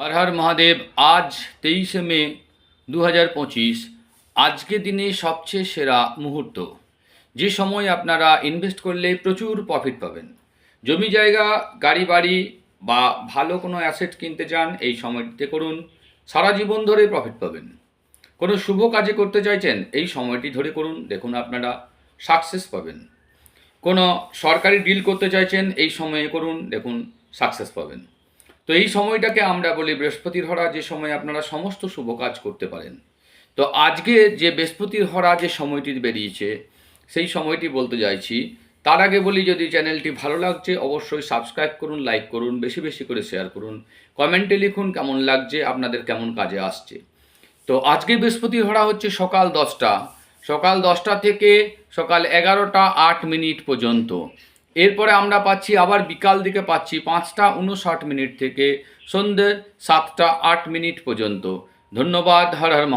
হর হর মহাদেব, আজ তেইশে মে দু হাজার পঁচিশ। আজকে দিনে সবচেয়ে সেরা মুহূর্ত। যে সময় আপনারা ইনভেস্ট করলে প্রচুর প্রফিট পাবেন। জমি জায়গা, গাড়ি বাড়ি বা ভালো কোনো অ্যাসেট কিনতে চান, এই সময়টিতে করুন। সারা জীবন ধরে প্রফিট পাবেন। কোনো শুভ কাজে করতে চাইছেন, এই সময়টি ধরে করুন। দেখুন আপনারা সাকসেস পাবেন। কোনো সরকারি ডিল করতে চাইছেন, এই সময়ে করুন। দেখুন সাকসেস পাবেন। তো এই সময়টাকে আমরা বলি বৃহস্পতির হরা, যে সময় আপনারা সমস্ত শুভ কাজ করতে পারেন। তো আজকে যে বৃহস্পতির হরা যে সময়টি বেরিয়েছে, সেই সময়টি বলতে চাইছি, তার আগে বলি যদি চ্যানেলটি ভালো লাগছে, অবশ্যই সাবস্ক্রাইব করুন, লাইক করুন, বেশি বেশি করে শেয়ার করুন, কমেন্টে লিখুন কেমন লাগছে, আপনাদের কেমন কাজে আসছে। তো আজকে বৃহস্পতির হরা হচ্ছে সকাল দশটা। সকাল দশটা থেকে সকাল এগারোটা আট মিনিট পর্যন্ত। এরপরে আমরা পাচ্ছি, আবার বিকাল দিকে পাচ্ছি পাঁচটা উনষাট মিনিট থেকে সন্ধ্যে সাতটা আট মিনিট পর্যন্ত। ধন্যবাদ, হর হর